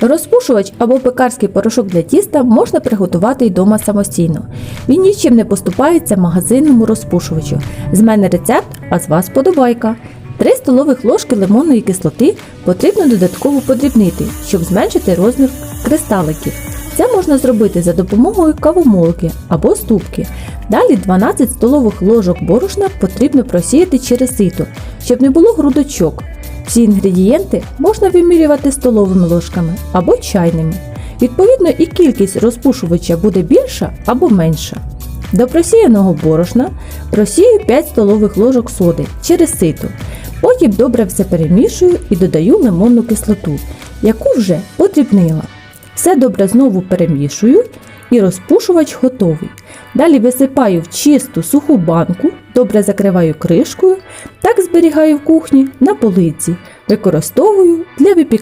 Розпушувач або пекарський порошок для тіста можна приготувати й дома самостійно. Він нічим не поступається магазинному розпушувачу. З мене рецепт, а з вас подобайка. 3 столових ложки лимонної кислоти потрібно додатково подрібнити, щоб зменшити розмір кристаликів. Це можна зробити за допомогою кавомолки або ступки. Далі 12 столових ложок борошна потрібно просіяти через сито, щоб не було грудочок. Всі інгредієнти можна вимірювати столовими ложками або чайними. Відповідно, і кількість розпушувача буде більша або менша. До просіяного борошна просію 5 столових ложок соди через сито. Потім добре все перемішую і додаю лимонну кислоту, яку вже подрібнила. Все добре знову перемішую і розпушувач готовий. Далі висипаю в чисту суху банку, добре закриваю кришкою, зберігаю в кухні на полиці, використовую для випікання.